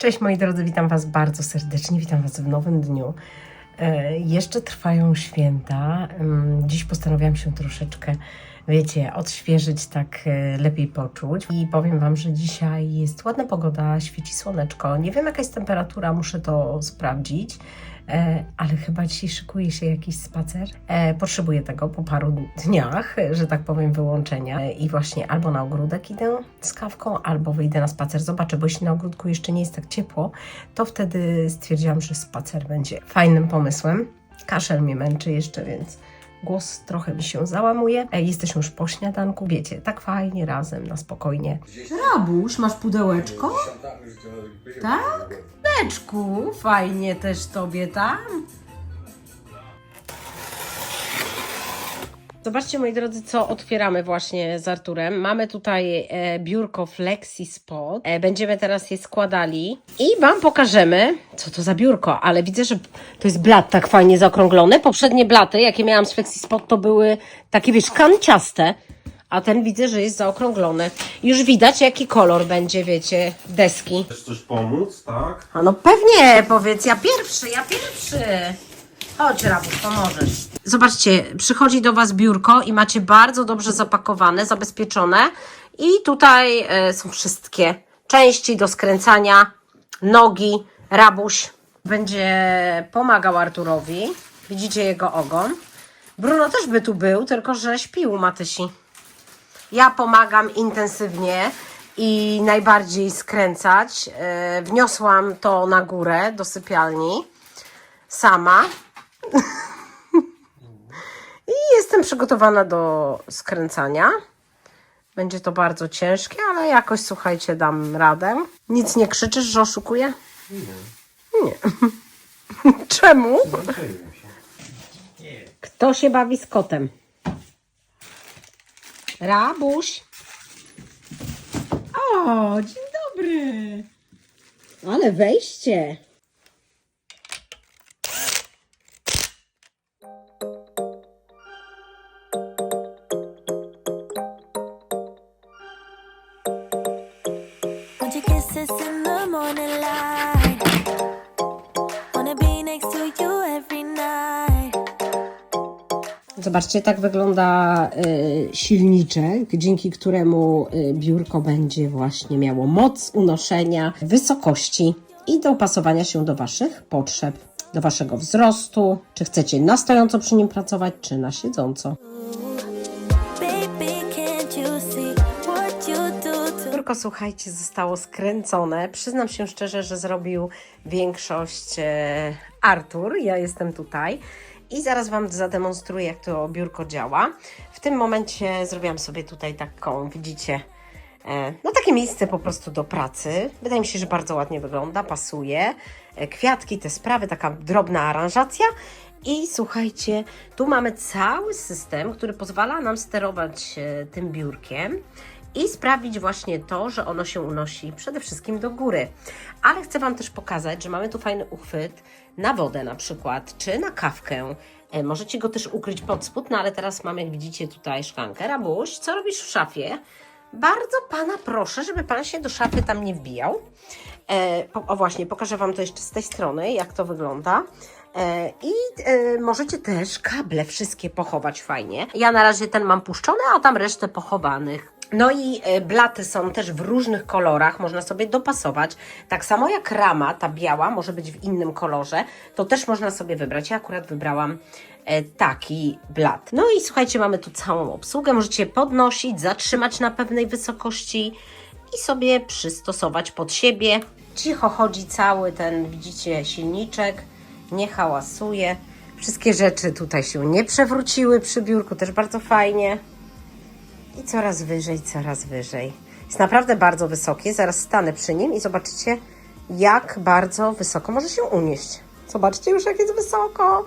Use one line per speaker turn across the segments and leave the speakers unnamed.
Cześć moi drodzy, witam Was bardzo serdecznie, witam Was w nowym dniu. E, jeszcze trwają święta. Ym, Dziś postanowiłam się troszeczkę, wiecie, odświeżyć, tak e, lepiej poczuć. I powiem Wam, że dzisiaj jest ładna pogoda, świeci słoneczko. Nie wiem jaka jest temperatura, muszę to sprawdzić. E, ale chyba dzisiaj szykuje się jakiś spacer. E, potrzebuję tego po paru dniach, że tak powiem, wyłączenia. E, I właśnie albo na ogródek idę z kawką, albo wyjdę na spacer. Zobaczę, bo jeśli na ogródku jeszcze nie jest tak ciepło, to wtedy stwierdziłam, że spacer będzie fajnym pomysłem. Kaszel mnie męczy jeszcze, więc głos trochę mi się załamuje. E, jesteśmy już po śniadanku, wiecie, tak fajnie razem, na spokojnie.
Rabusz, masz pudełeczko?
Tak? Teczku, fajnie też tobie tam. Zobaczcie, moi drodzy, co otwieramy właśnie z Arturem. Mamy tutaj e, biurko Flexi Spot. E, będziemy teraz je składali i Wam pokażemy, co to za biurko. Ale widzę, że to jest blat tak fajnie zaokrąglony. Poprzednie blaty, jakie miałam z Flexi Spot, to były takie, wiesz, kanciaste. A ten widzę, że jest zaokrąglony. Już widać, jaki kolor będzie, wiecie, deski.
Chcesz coś pomóc, tak?
A no pewnie, powiedz, ja pierwszy, ja pierwszy. Chodź, Rabusz, pomożesz. Zobaczcie, przychodzi do Was biurko i macie bardzo dobrze zapakowane, zabezpieczone. I tutaj e, są wszystkie części do skręcania, nogi, Rabuś będzie pomagał Arturowi. Widzicie jego ogon. Bruno też by tu był, tylko że śpił Matysi. Ja pomagam intensywnie i najbardziej skręcać. E, wniosłam to na górę do sypialni sama. I jestem przygotowana do skręcania. Będzie to bardzo ciężkie, ale jakoś słuchajcie, dam radę. Nic nie krzyczysz, że oszukuję? Nie. Czemu? Kto się bawi z kotem? Rabuś. O, dzień dobry. Ale wejście. Zobaczcie, tak wygląda y, silniczek, dzięki któremu y, biurko będzie właśnie miało moc unoszenia, wysokości i dopasowania się do Waszych potrzeb, do Waszego wzrostu. Czy chcecie na stojąco przy nim pracować, czy na siedząco. Słuchajcie, zostało skręcone. Przyznam się szczerze, że zrobił większość e, Artur. Ja jestem tutaj i zaraz Wam zademonstruję, jak to biurko działa. W tym momencie zrobiłam sobie tutaj taką, widzicie, e, no takie miejsce po prostu do pracy. Wydaje mi się, że bardzo ładnie wygląda, pasuje. E, kwiatki, te sprawy, taka drobna aranżacja. I słuchajcie, tu mamy cały system, który pozwala nam sterować tym biurkiem i sprawić właśnie to, że ono się unosi przede wszystkim do góry. Ale chcę Wam też pokazać, że mamy tu fajny uchwyt na wodę na przykład, czy na kawkę. E, Możecie go też ukryć pod spód, no ale teraz mam, jak widzicie, tutaj szklankę. Rabuś, co robisz w szafie? Bardzo Pana proszę, żeby Pan się do szafy tam nie wbijał. E, o właśnie, pokażę Wam to jeszcze z tej strony, jak to wygląda. E, I e, możecie też kable wszystkie pochować fajnie. Ja na razie ten mam puszczony, a tam resztę pochowanych. No i e, blaty są też w różnych kolorach, można sobie dopasować. Tak samo jak rama, ta biała, może być w innym kolorze, to też można sobie wybrać. Ja akurat wybrałam e, taki blat. No i słuchajcie, mamy tu całą obsługę. Możecie podnosić, zatrzymać na pewnej wysokości i sobie przystosować pod siebie. Cicho chodzi cały ten, widzicie, silniczek, nie hałasuje. Wszystkie rzeczy tutaj się nie przewróciły przy biurku, też bardzo fajnie. I coraz wyżej, coraz wyżej. Jest naprawdę bardzo wysokie. Zaraz stanę przy nim i zobaczycie, jak bardzo wysoko może się unieść. Zobaczcie już, jak jest wysoko.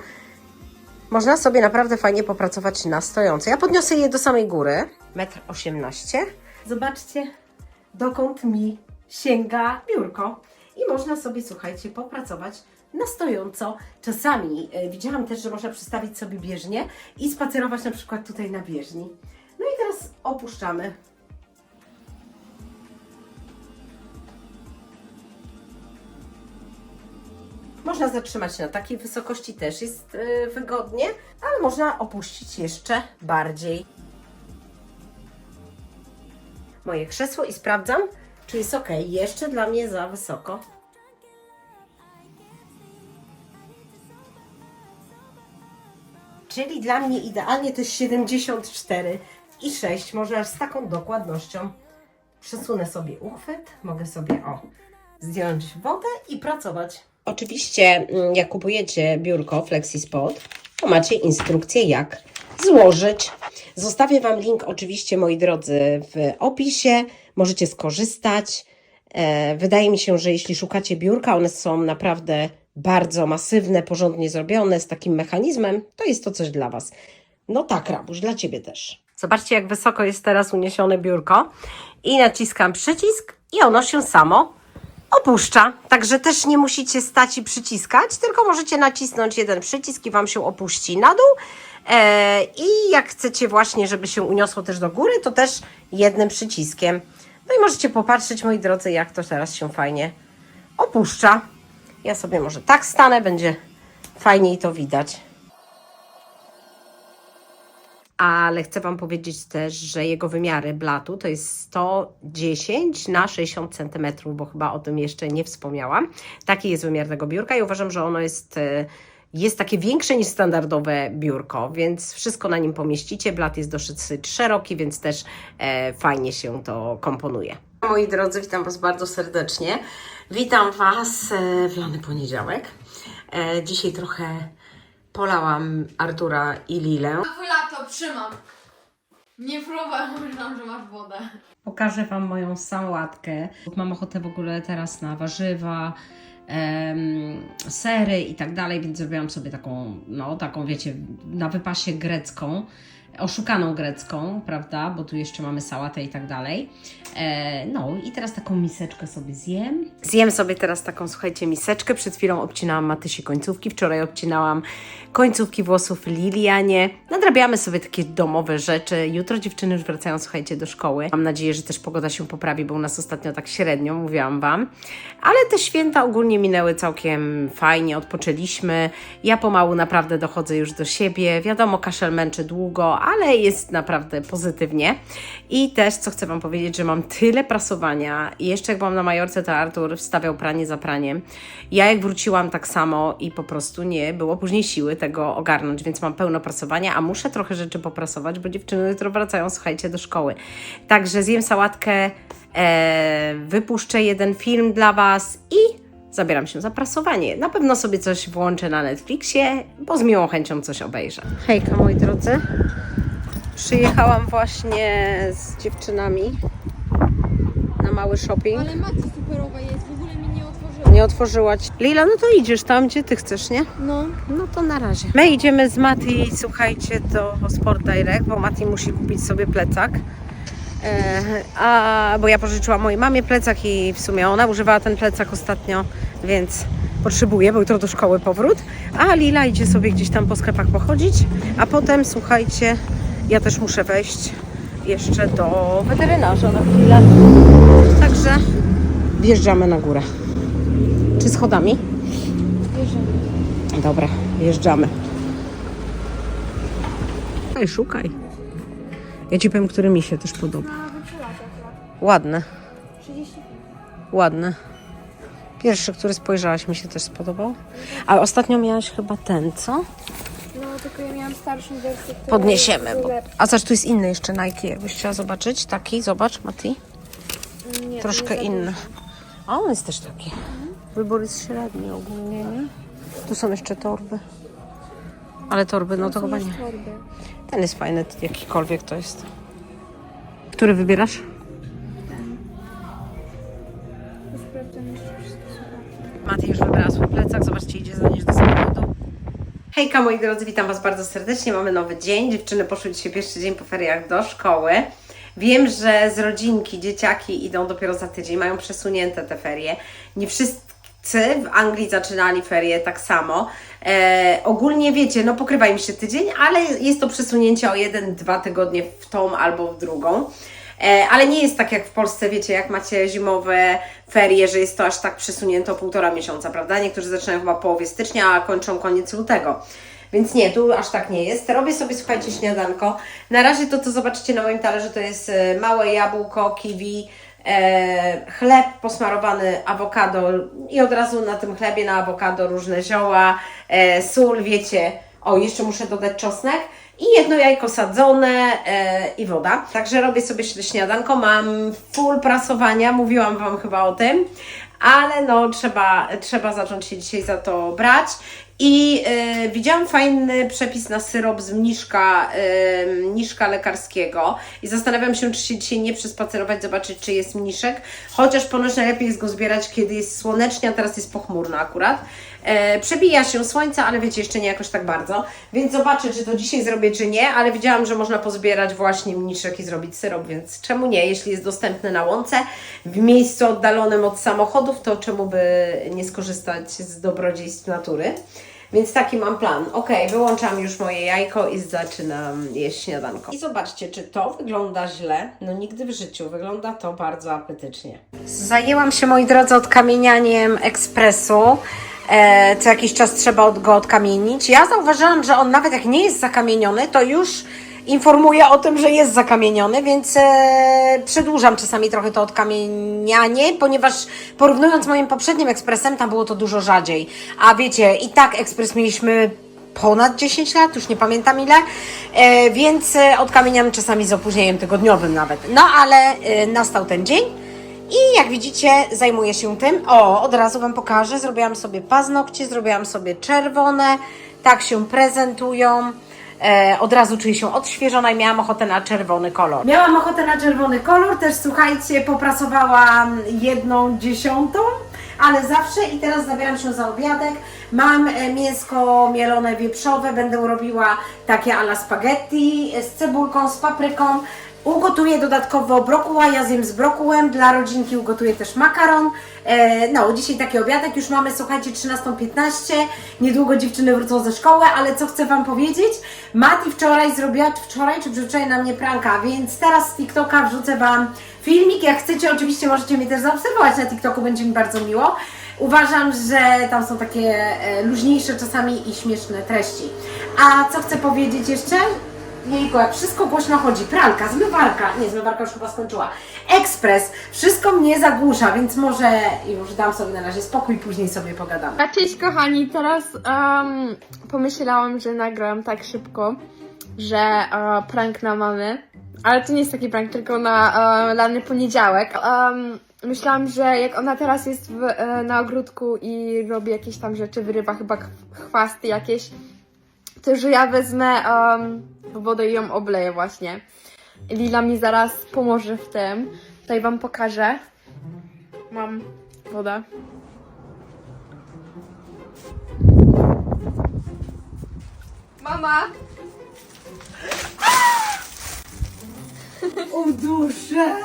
Można sobie naprawdę fajnie popracować na stojąco. Ja podniosę je do samej góry. 1,18 m. Zobaczcie, dokąd mi sięga biurko. I można sobie, słuchajcie, popracować na stojąco. Czasami e, widziałam też, że można przystawić sobie bieżnię i spacerować na przykład tutaj na bieżni. Opuszczamy. Można zatrzymać na takiej wysokości, też jest e, wygodnie, ale można opuścić jeszcze bardziej moje krzesło i sprawdzam, czy jest ok. Jeszcze dla mnie za wysoko. Czyli dla mnie idealnie to jest 74 i 6. Można z taką dokładnością przesunę sobie uchwyt, mogę sobie o zdjąć wodę i pracować. Oczywiście, mm, jak kupujecie biurko FlexiSpot, to macie instrukcję, jak złożyć. Zostawię Wam link, oczywiście, moi drodzy, w opisie. Możecie skorzystać. E, Wydaje mi się, że jeśli szukacie biurka, one są naprawdę bardzo masywne, porządnie zrobione, z takim mechanizmem, to jest to coś dla Was. No tak, Rabuś, dla Ciebie też. Zobaczcie, jak wysoko jest teraz uniesione biurko. I naciskam przycisk i ono się samo opuszcza. Także też nie musicie stać i przyciskać, tylko możecie nacisnąć jeden przycisk i Wam się opuści na dół. E, I jak chcecie właśnie, żeby się uniosło też do góry, to też jednym przyciskiem. No i możecie popatrzeć, moi drodzy, jak to teraz się fajnie opuszcza. Ja sobie może tak stanę, będzie fajniej to widać. Ale chcę Wam powiedzieć też, że jego wymiary blatu to jest 110 na 60 cm, bo chyba o tym jeszcze nie wspomniałam. Taki jest wymiar tego biurka i uważam, że ono jest, e, jest takie większe niż standardowe biurko, więc wszystko na nim pomieścicie. Blat jest dosyć szeroki, więc też e, fajnie się to komponuje. Moi drodzy, witam Was bardzo serdecznie. Witam Was e, w lany poniedziałek. E, dzisiaj trochę polałam Artura i Lilę.
Twój laptop trzymam. Nie próbowałem, myślałam, że masz wodę.
Pokażę Wam moją sałatkę. Mam ochotę w ogóle teraz na warzywa, em, sery i tak dalej, więc zrobiłam sobie taką, no taką wiecie, na wypasie grecką, oszukaną grecką, prawda, bo tu jeszcze mamy sałatę i tak dalej. E, no i teraz taką miseczkę sobie zjem.
Zjem sobie teraz taką, słuchajcie, miseczkę. Przed chwilą obcinałam Matysi końcówki, wczoraj obcinałam końcówki włosów Lilianie. Nadrabiamy sobie takie domowe rzeczy. Jutro dziewczyny już wracają, słuchajcie, do szkoły. Mam nadzieję, że też pogoda się poprawi, bo u nas ostatnio tak średnio, mówiłam Wam. Ale te święta ogólnie minęły całkiem fajnie, odpoczęliśmy. Ja pomału naprawdę dochodzę już do siebie. Wiadomo, kaszel męczy długo, ale jest naprawdę pozytywnie. I też, co chcę Wam powiedzieć, że mam tyle prasowania. I jeszcze jak byłam na Majorce, to Artur wstawiał pranie za praniem. Ja jak wróciłam tak samo i po prostu nie było później siły tego ogarnąć, więc mam pełno prasowania, a muszę trochę rzeczy poprasować, bo dziewczyny jutro wracają, słuchajcie, do szkoły. Także zjem sałatkę, e, wypuszczę jeden film dla Was i zabieram się za prasowanie. Na pewno sobie coś włączę na Netflixie, bo z miłą chęcią coś obejrzę. Hejka moi drodzy. Przyjechałam właśnie z dziewczynami na mały shopping.
Ale Maci superowa jest, w ogóle mi nie otworzyła.
Nie otworzyła ci. Lila, no to idziesz tam, gdzie ty chcesz, nie?
No.
No to na razie. My idziemy z Mati, słuchajcie, do Sport Direct, bo Mati musi kupić sobie plecak. E, a, bo ja pożyczyłam mojej mamie plecak i w sumie ona używała ten plecak ostatnio, więc potrzebuje, bo jutro do szkoły powrót. A Lila idzie sobie gdzieś tam po sklepach pochodzić, a potem, słuchajcie, ja też muszę wejść jeszcze do weterynarza na chwilę. Także wjeżdżamy na górę. Czy schodami? Dobra, wjeżdżamy. Szukaj, szukaj. Ja ci powiem, który mi się też podoba. Ładne. Ładne. Pierwszy, który spojrzałaś, mi się też spodobał. A ostatnio miałaś chyba ten, co?
Tylko ja miałam starszą wersję, która
Podniesiemy.
jest
Bo...
lepsza.
A zaś tu jest inny jeszcze Nike, jakbyś chciała zobaczyć. Taki, zobacz, Mati.
Nie,
Troszkę
nie za
inny. A on jest też taki. Wybór jest średni ogólnie, nie? Tu są jeszcze torby. Ale torby, no to chyba nie.
dużo torby.
Ten jest fajny, jakikolwiek to jest. Który wybierasz?
Sprawdzam jeszcze wszystkie słowa.
Mati już wybrała swój plecak, zobaczcie, idzie zanieść do samochodu. Hejka moi drodzy, witam Was bardzo serdecznie. Mamy nowy dzień. Dziewczyny poszły dzisiaj pierwszy dzień po feriach do szkoły. Wiem, że z rodzinki dzieciaki idą dopiero za tydzień, mają przesunięte te ferie. Nie wszyscy w Anglii zaczynali ferie tak samo. E, ogólnie wiecie, no pokrywa im się tydzień, ale jest to przesunięcie o jeden, dwa tygodnie w tą albo w drugą. E, ale nie jest tak jak w Polsce, wiecie, jak macie zimowe ferie, że jest to aż tak przesunięte o półtora miesiąca, prawda? Niektórzy zaczynają chyba połowie stycznia, a kończą koniec lutego. Więc nie, tu aż tak nie jest. Robię sobie, słuchajcie, śniadanko. Na razie to, co zobaczycie na moim talerzu, to jest e, małe jabłko, kiwi, e, chleb posmarowany awokado i od razu na tym chlebie, na awokado różne zioła, e, sól, wiecie. O, jeszcze muszę dodać czosnek i jedno jajko sadzone e, i woda. Także robię sobie śniadanko. Mam full prasowania, mówiłam Wam chyba o tym, ale no trzeba, trzeba zacząć się dzisiaj za to brać. I e, widziałam fajny przepis na syrop z mniszka, e, mniszka lekarskiego i zastanawiam się, czy się dzisiaj nie przespacerować, zobaczyć, czy jest mniszek. Chociaż ponoć najlepiej jest go zbierać, kiedy jest słonecznie, a teraz jest pochmurno akurat. E, przebija się słońce, ale wiecie, jeszcze nie jakoś tak bardzo. Więc zobaczę, czy to dzisiaj zrobię, czy nie, ale widziałam, że można pozbierać właśnie mniszek i zrobić syrop, więc czemu nie? Jeśli jest dostępny na łące, w miejscu oddalonym od samochodów, to czemu by nie skorzystać z dobrodziejstw natury? Więc taki mam plan. Ok, wyłączam już moje jajko i zaczynam jeść śniadanko. I zobaczcie, czy to wygląda źle? No nigdy w życiu. Wygląda to bardzo apetycznie. Zajęłam się, moi drodzy, odkamienianiem ekspresu. E, co jakiś czas trzeba od- go odkamienić. Ja zauważyłam, że on nawet jak nie jest zakamieniony, to już informuje o tym, że jest zakamieniony, więc e, przedłużam czasami trochę to odkamienianie, ponieważ porównując moim poprzednim ekspresem, tam było to dużo rzadziej. A wiecie, i tak ekspres mieliśmy ponad 10 lat, już nie pamiętam ile, e, więc odkamieniam czasami z opóźnieniem tygodniowym nawet. No ale nastał ten dzień. I jak widzicie, zajmuję się tym. O, od razu Wam pokażę. Zrobiłam sobie paznokcie, zrobiłam sobie czerwone. Tak się prezentują. E, od razu czuję się odświeżona i miałam ochotę na czerwony kolor. Miałam ochotę na czerwony kolor, też słuchajcie, popracowałam jedną dziesiątą, ale zawsze i teraz zabieram się za obiadek. Mam e, mięsko mielone wieprzowe, będę robiła takie ala spaghetti e, z cebulką, z papryką. Ugotuję dodatkowo brokuła, ja zjem z brokułem, dla rodzinki ugotuję też makaron. E, no, dzisiaj taki obiadek, już mamy, słuchajcie, 13.15, niedługo dziewczyny wrócą ze szkoły, ale co chcę Wam powiedzieć? Mati wczoraj zrobiła, wczoraj czy przedwczoraj na mnie pranka, więc teraz z TikToka wrzucę Wam filmik, jak chcecie, oczywiście możecie mnie też zaobserwować na TikToku, będzie mi bardzo miło. Uważam, że tam są takie e, luźniejsze czasami i śmieszne treści. A co chcę powiedzieć jeszcze? Jejku, jak wszystko głośno chodzi. Pralka, zmywarka. Nie, zmywarka już chyba skończyła. Ekspres. Wszystko mnie zagłusza, więc może już dam sobie na razie spokój, później sobie pogadamy.
A cześć kochani, teraz em, pomyślałam, że nagram tak szybko, że e, prank na mamy, ale to nie jest taki prank, tylko na e, lany poniedziałek. Em, myślałam, że jak ona teraz jest w, e, na ogródku i robi jakieś tam rzeczy, wyrywa chyba ch- chwasty jakieś, to że ja wezmę um, wodę i ją obleję właśnie. Lila mi zaraz pomoże w tym. Tutaj wam pokażę. Mam wodę. Mama!
O duszę!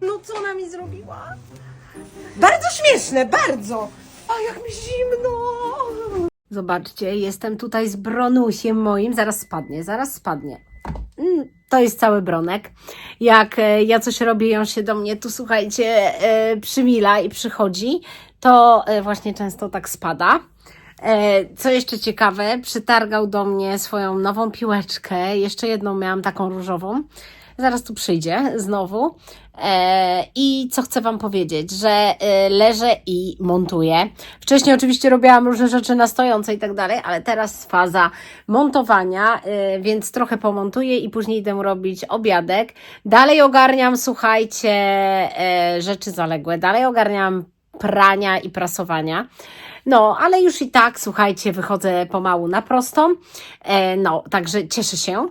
No co ona mi zrobiła? Bardzo śmieszne, bardzo! Jak mi zimno! Zobaczcie, jestem tutaj z bronusiem moim. Zaraz spadnie, zaraz spadnie. Mm, To jest cały bronek. Jak e, ja coś robię on się do mnie tu, słuchajcie, e, przymila i przychodzi, to e, właśnie często tak spada. Co jeszcze ciekawe, przytargał do mnie swoją nową piłeczkę. Jeszcze jedną miałam taką różową. Zaraz tu przyjdzie znowu. E, I co chcę Wam powiedzieć, że e, leżę i montuję. Wcześniej oczywiście robiłam różne rzeczy na stojąco i tak dalej, ale teraz faza montowania, e, więc trochę pomontuję i później idę robić obiadek. Dalej ogarniam, słuchajcie, rzeczy zaległe. Dalej ogarniam prania i prasowania. No, ale już i tak, słuchajcie, wychodzę pomału na prostą. No, także cieszę się.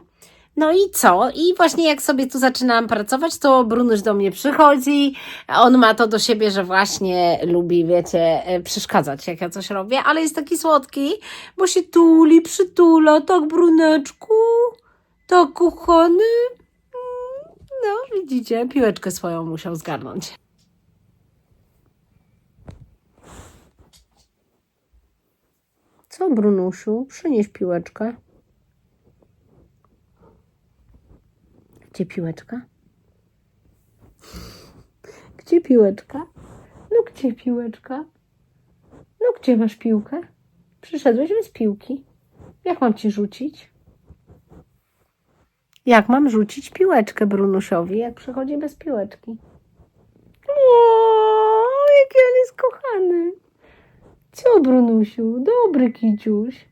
No i co? I właśnie jak sobie tu zaczynałam pracować, to Brunuś do mnie przychodzi. On ma to do siebie, że właśnie lubi, wiecie, e, przeszkadzać, jak ja coś robię, ale jest taki słodki, bo się tuli, przytula, tak Bruneczku, tak kochany. Mm, No, widzicie, piłeczkę swoją musiał zgarnąć. Co, Brunusiu? Przynieś piłeczkę. Gdzie piłeczka? Gdzie piłeczka? No gdzie piłeczka? No gdzie masz piłkę? Przyszedłeś bez piłki. Jak mam ci rzucić? Jak mam rzucić piłeczkę Brunusiowi, jak przychodzi bez piłeczki? O, jaki on jest kochany. Co, Brunusiu? Dobry kiciuś.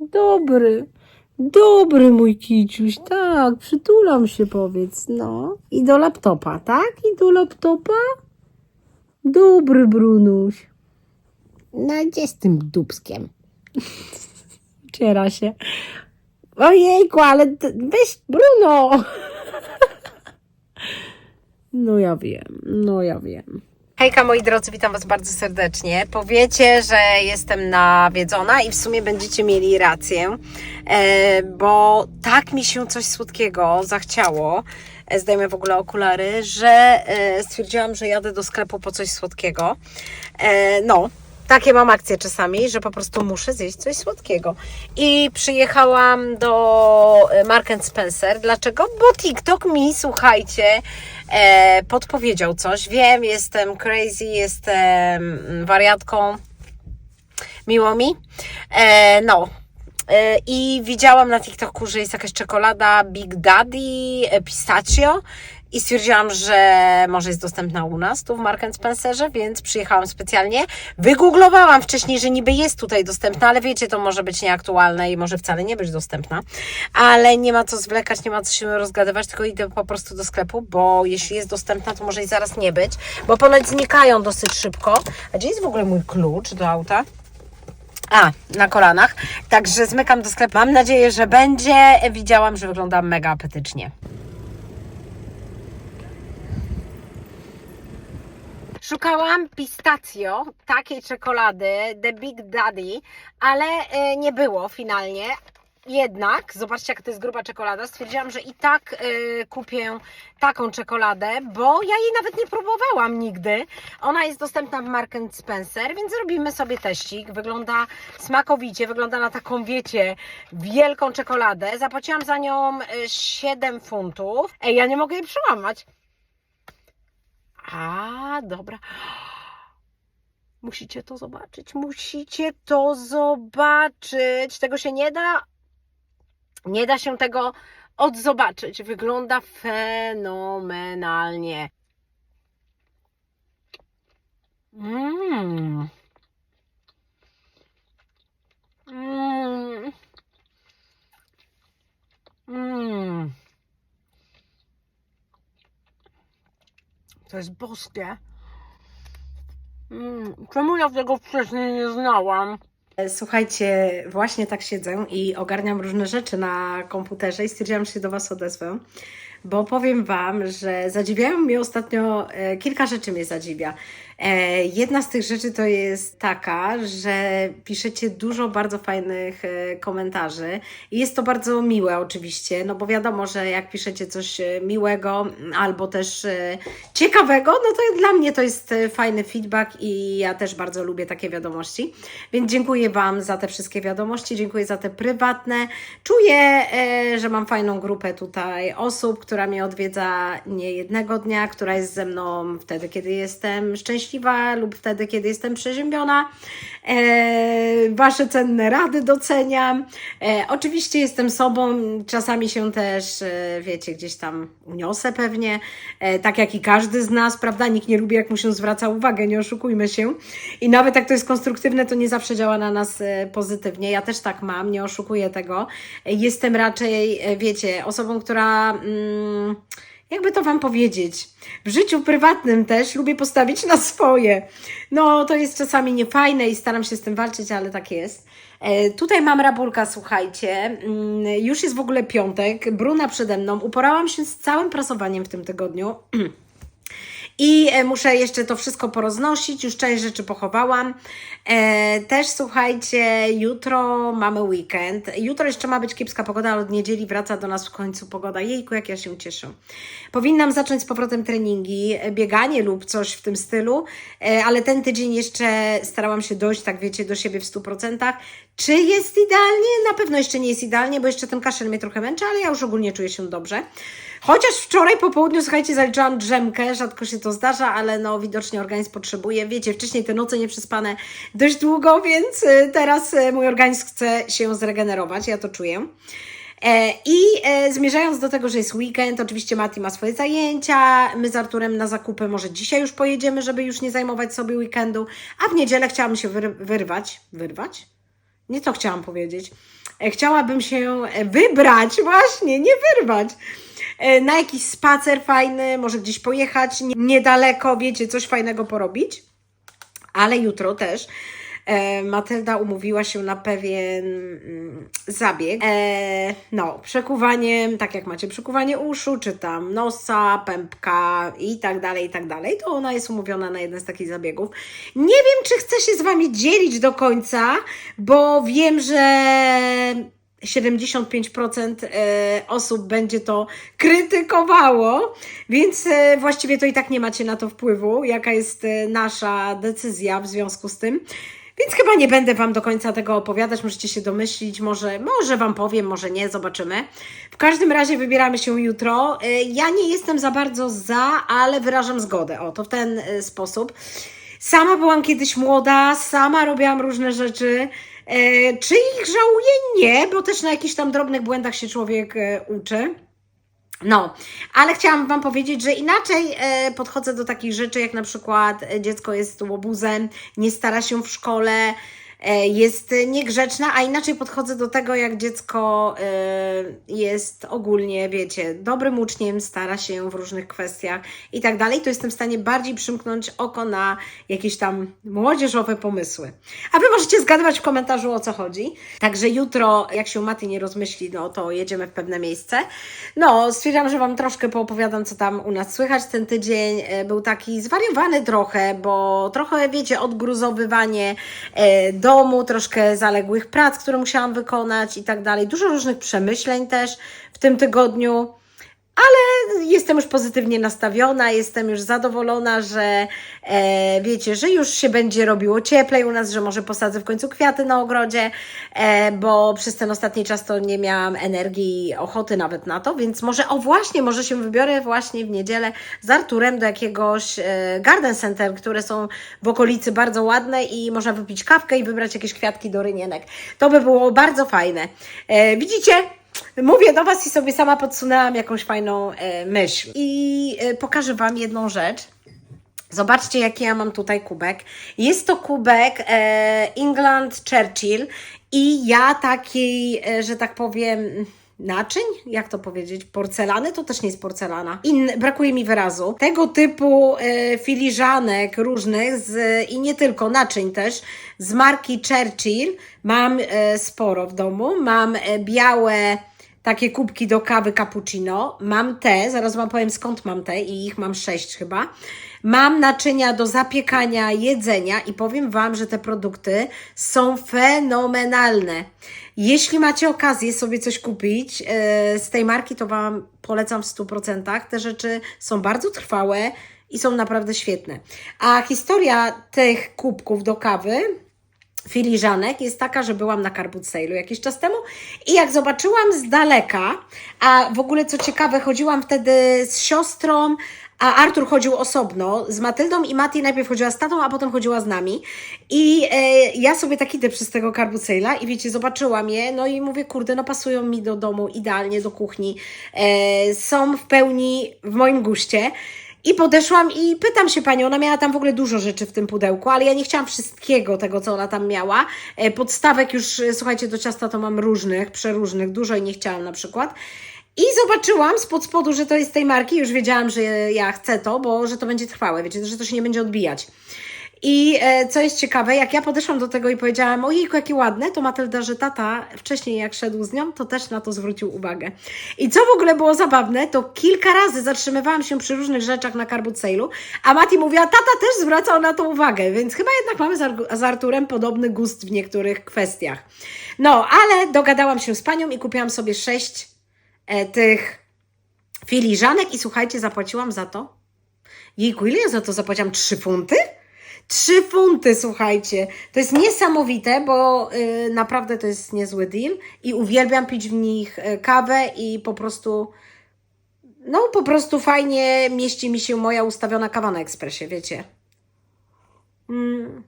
Dobry. Dobry mój kiciuś, tak, przytulam się, powiedz, no. I do laptopa, tak? I do laptopa? Dobry Brunuś. No, gdzie z tym dubskiem? Ciera się. Ojejku, ale weź Bruno! No ja wiem, no ja wiem. Hejka moi drodzy, witam Was bardzo serdecznie. Powiecie, że jestem nawiedzona i w sumie będziecie mieli rację, e, bo tak mi się coś słodkiego zachciało. E, Zdejmę w ogóle okulary, że e, stwierdziłam, że jadę do sklepu po coś słodkiego. No, takie mam akcje czasami, że po prostu muszę zjeść coś słodkiego. I przyjechałam do Mark Spencer. Dlaczego? Bo TikTok mi, słuchajcie, e, podpowiedział coś. Wiem, jestem crazy, jestem mm, wariatką. Miło mi. E, no. E, I widziałam na TikToku, że jest jakaś czekolada Big Daddy e, Pistachio i stwierdziłam, że może jest dostępna u nas tu w Mark Spencerze, więc przyjechałam specjalnie. Wygooglowałam wcześniej, że niby jest tutaj dostępna, ale wiecie, to może być nieaktualne i może wcale nie być dostępna. Ale nie ma co zwlekać, nie ma co się rozgadywać, tylko idę po prostu do sklepu, bo jeśli jest dostępna, to może i zaraz nie być, bo ponoć znikają dosyć szybko. A gdzie jest w ogóle mój klucz do auta? A, na kolanach. Także zmykam do sklepu. Mam nadzieję, że będzie. Widziałam, że wygląda mega apetycznie. Szukałam pistacjo, takiej czekolady, The Big Daddy, ale e, nie było finalnie. Jednak, zobaczcie jak to jest gruba czekolada, stwierdziłam, że i tak e, kupię taką czekoladę, bo ja jej nawet nie próbowałam nigdy. Ona jest dostępna w Mark Spencer, więc zrobimy sobie teścik. Wygląda smakowicie, wygląda na taką, wiecie, wielką czekoladę. Zapłaciłam za nią e, 7 funtów. Ej, ja nie mogę jej przełamać. A, dobra. Musicie to zobaczyć. Musicie to zobaczyć. Tego się nie da. Nie da się tego odzobaczyć. Wygląda fenomenalnie. Mmm. Mmm. Mmm. To jest boskie. Mm, czemu ja tego wcześniej nie znałam? Słuchajcie, właśnie tak siedzę i ogarniam różne rzeczy na komputerze i stwierdziłam, że się do Was odezwę, bo powiem Wam, że zadziwiają mnie ostatnio, e, kilka rzeczy mnie zadziwia. E, jedna z tych rzeczy to jest taka, że piszecie dużo bardzo fajnych e, komentarzy i jest to bardzo miłe oczywiście, no bo wiadomo, że jak piszecie coś e, miłego albo też ciekawego, no to dla mnie to jest fajny feedback i ja też bardzo lubię takie wiadomości. Więc dziękuję Wam za te wszystkie wiadomości, dziękuję za te prywatne. Czuję, że mam fajną grupę tutaj osób, która mnie odwiedza nie jednego dnia, która jest ze mną wtedy, kiedy jestem szczęśliwa lub wtedy, kiedy jestem przeziębiona. E, wasze cenne rady doceniam. E, oczywiście jestem sobą, czasami się też, e, wiecie, gdzieś tam uniosę pewnie, tak jak i każdy z nas, prawda? Nikt nie lubi, jak mu się zwraca uwagę, nie oszukujmy się. I nawet jak to jest konstruktywne, to nie zawsze działa na nas pozytywnie. Ja też tak mam, nie oszukuję tego. Jestem raczej, wiecie, osobą, która. Mm, jakby to Wam powiedzieć, w życiu prywatnym też lubię postawić na swoje. No, to jest czasami niefajne i staram się z tym walczyć, ale tak jest. E, tutaj mam rabulka, słuchajcie. Mm, Już jest w ogóle piątek, bruna przede mną. Uporałam się z całym prasowaniem w tym tygodniu. I e, muszę jeszcze to wszystko poroznosić, już część rzeczy pochowałam. E, też słuchajcie, jutro mamy weekend. Jutro jeszcze ma być kiepska pogoda, ale od niedzieli wraca do nas w końcu pogoda. Jejku, jak ja się cieszę. Powinnam zacząć z powrotem treningi, e, bieganie lub coś w tym stylu, ale ten tydzień jeszcze starałam się dojść, tak wiecie, do siebie w 100%. Czy jest idealnie? Na pewno jeszcze nie jest idealnie, bo jeszcze ten kaszel mnie trochę męczy, ale ja już ogólnie czuję się dobrze. Chociaż wczoraj po południu, słuchajcie, zaliczyłam drzemkę, rzadko się to zdarza, ale no widocznie organizm potrzebuje. Wiecie, wcześniej te noce nieprzespane dość długo, więc y, teraz y, mój organizm chce się zregenerować, ja to czuję. E, I e, zmierzając do tego, że jest weekend, oczywiście Mati ma swoje zajęcia, my z Arturem na zakupy może dzisiaj już pojedziemy, żeby już nie zajmować sobie weekendu, a w niedzielę chciałam się wyr- wyrwać. Wyrwać? Nie to chciałam powiedzieć. Chciałabym się e, wybrać, właśnie, nie wyrwać. E, Na jakiś spacer fajny, może gdzieś pojechać nie- niedaleko, wiecie, coś fajnego porobić. Ale jutro też Matylda umówiła się na pewien mm, zabieg. E, no, przekuwanie, tak jak macie przekuwanie uszu, czy tam nosa, pępka i tak dalej, i tak dalej, to ona jest umówiona na jeden z takich zabiegów. Nie wiem, czy chcę się z Wami dzielić do końca, bo wiem, że 75% e, osób będzie to krytykowało, więc e, właściwie to i tak nie macie na to wpływu, jaka jest e, nasza decyzja w związku z tym. Więc chyba nie będę Wam do końca tego opowiadać, możecie się domyślić, może, może Wam powiem, może nie, zobaczymy. W każdym razie wybieramy się jutro. E, Ja nie jestem za bardzo za, ale wyrażam zgodę. O, to w ten e, sposób. Sama byłam kiedyś młoda, sama robiłam różne rzeczy. E, czy ich żałuję? Nie, bo też na jakichś tam drobnych błędach się człowiek uczy. No, ale chciałam Wam powiedzieć, że inaczej e, podchodzę do takich rzeczy, jak na przykład e, dziecko jest łobuzem, nie stara się w szkole, jest niegrzeczna, a inaczej podchodzę do tego, jak dziecko e, jest ogólnie, wiecie, dobrym uczniem, stara się w różnych kwestiach i tak dalej, to jestem w stanie bardziej przymknąć oko na jakieś tam młodzieżowe pomysły. A Wy możecie zgadywać w komentarzu o co chodzi. Także jutro, jak się Maty nie rozmyśli, no to jedziemy w pewne miejsce. No, stwierdzam, że Wam troszkę poopowiadam, co tam u nas słychać. Ten tydzień e, był taki zwariowany trochę, bo trochę, wiecie, odgruzowywanie e, domu, troszkę zaległych prac, które musiałam wykonać i tak dalej. Dużo różnych przemyśleń też w tym tygodniu. Ale jestem już pozytywnie nastawiona, jestem już zadowolona, że e, wiecie, że już się będzie robiło cieplej u nas, że może posadzę w końcu kwiaty na ogrodzie, e, bo przez ten ostatni czas to nie miałam energii ochoty nawet na to, więc może, o właśnie, może się wybiorę właśnie w niedzielę z Arturem do jakiegoś e, garden center, które są w okolicy bardzo ładne i można wypić kawkę i wybrać jakieś kwiatki do rynienek. To by było bardzo fajne. E, widzicie? Mówię do Was i sobie sama podsunęłam jakąś fajną e, myśl. I e, pokażę Wam jedną rzecz. Zobaczcie, jaki ja mam tutaj kubek. Jest to kubek e, England Churchill i ja takiej, e, że tak powiem, naczyń, jak to powiedzieć, porcelany, to też nie jest porcelana. Brakuje mi wyrazu. Tego typu e, filiżanek różnych z, i nie tylko, naczyń też, z marki Churchill mam e, sporo w domu. Mam e, białe takie kubki do kawy cappuccino. Mam te, zaraz Wam powiem skąd mam te i ich mam sześć chyba. Mam naczynia do zapiekania jedzenia i powiem Wam, że te produkty są fenomenalne. Jeśli macie okazję sobie coś kupić e, z tej marki, to Wam polecam w 100%. Te rzeczy są bardzo trwałe i są naprawdę świetne. A historia tych kubków do kawy filiżanek jest taka, że byłam na Carbut jakiś czas temu i jak zobaczyłam z daleka, a w ogóle co ciekawe, chodziłam wtedy z siostrą, a Artur chodził osobno, z Matyldą i Mati najpierw chodziła z tatą, a potem chodziła z nami i e, ja sobie tak idę przez tego Carbut Sale'a i wiecie, zobaczyłam je, no i mówię, kurde, no pasują mi do domu idealnie, do kuchni, e, są w pełni w moim guście. I podeszłam i pytam się panią, ona miała tam w ogóle dużo rzeczy w tym pudełku, ale ja nie chciałam wszystkiego tego, co ona tam miała. E, Podstawek już, e, słuchajcie, do ciasta to mam różnych, przeróżnych, dużo i nie chciałam na przykład. I zobaczyłam spod spodu, że to jest tej marki, już wiedziałam, że ja chcę to, bo że to będzie trwałe, wiecie, że to się nie będzie odbijać. I e, co jest ciekawe, jak ja podeszłam do tego i powiedziałam, ojejku, jakie ładne, to Matylda, że tata wcześniej jak szedł z nią, to też na to zwrócił uwagę. I co w ogóle było zabawne, to kilka razy zatrzymywałam się przy różnych rzeczach na Sale'u, a Mati mówiła, tata też zwracał na to uwagę, więc chyba jednak mamy z, Ar- z Arturem podobny gust w niektórych kwestiach. No, ale dogadałam się z panią i kupiłam sobie sześć e, tych filiżanek i słuchajcie, zapłaciłam za to. Jejku, ile ja za to zapłaciłam? Trzy funty? Trzy funty, słuchajcie. To jest niesamowite, bo y, naprawdę to jest niezły deal i uwielbiam pić w nich y, kawę i po prostu no po prostu fajnie mieści mi się moja ustawiona kawa na ekspresie, wiecie. Mm.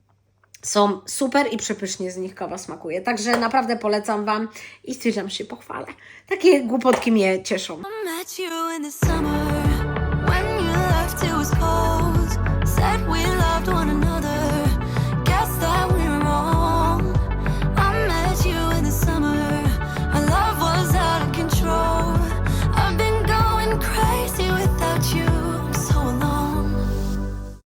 Są super i przepysznie z nich kawa smakuje. Także naprawdę polecam Wam i stwierdzam się pochwalę. Takie głupotki mnie cieszą.